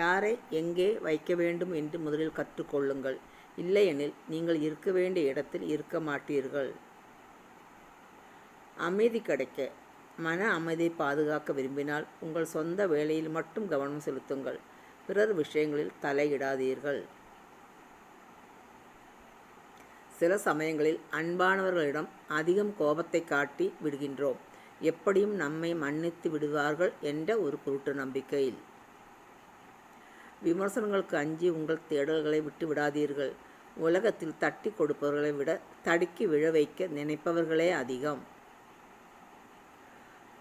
யாரை எங்கே வைக்க வேண்டும் என்று முதலில் கற்றுக்கொள்ளுங்கள். இல்லையெனில் நீங்கள் இருக்க வேண்டிய இடத்தில் இருக்க மாட்டீர்கள். அமைதி கிடைக்க மன அமைதியை பாதுகாக்க விரும்பினால் உங்கள் சொந்த வேலையில் மட்டும் கவனம் செலுத்துங்கள். பிறர் விஷயங்களில் தலையிடாதீர்கள். சில சமயங்களில் அன்பானவர்களிடம் அதிகம் கோபத்தை காட்டி விடுகின்றோம். எப்படியும் நம்மை மன்னித்து விடுவார்கள் என்ற ஒரு குருட்டு நம்பிக்கையில். விமர்சனங்களுக்கு அஞ்சி உங்கள் தேடல்களை விட்டு விடாதீர்கள். உலகத்தில் தட்டி கொடுப்பவர்களை விட தடுக்கி விழ வைக்க நினைப்பவர்களே அதிகம்.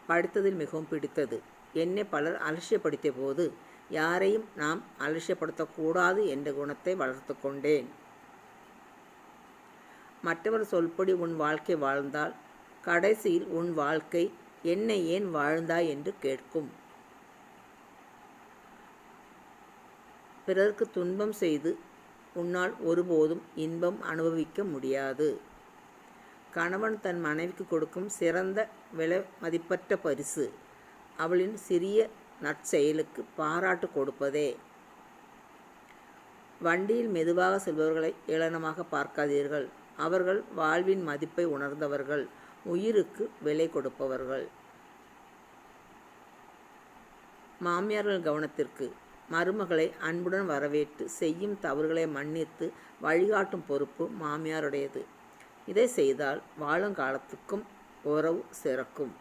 படித்ததில் மிகவும் பிடித்தது. என்னை பலர் அலட்சியப்படுத்திய போது யாரையும் நாம் அலட்சியப்படுத்தக்கூடாது என்ற குணத்தை வளர்த்து கொண்டேன். மற்றவர் சொல்படி உன் வாழ்க்கை வாழ்ந்தால் கடைசியில் உன் வாழ்க்கை என்னை ஏன் வாழ்ந்தாய் என்று கேட்கும். பிறருக்கு துன்பம் செய்து உன்னால் ஒருபோதும் இன்பம் அனுபவிக்க முடியாது. கணவன் தன் மனைவிக்கு கொடுக்கும் சிறந்த விலை மதிப்பற்ற பரிசு. அவளின் சிறிய நற்செயலுக்கு பாராட்டு கொடுப்பதே. வண்டியில் மெதுவாக செல்பவர்களை ஏளனமாக பார்க்காதீர்கள். அவர்கள் வாழ்வின் மதிப்பை உணர்ந்தவர்கள். உயிருக்கு விலை கொடுப்பவர்கள். மாமியார்கள் கவனத்திற்கு மருமகளை அன்புடன் வரவேற்று செய்யும் தவறுகளை மன்னித்து வழிகாட்டும் பொறுப்பு மாமியாருடையது. இதை செய்தால் வாழும் காலத்துக்கும் உறவு சிறக்கும்.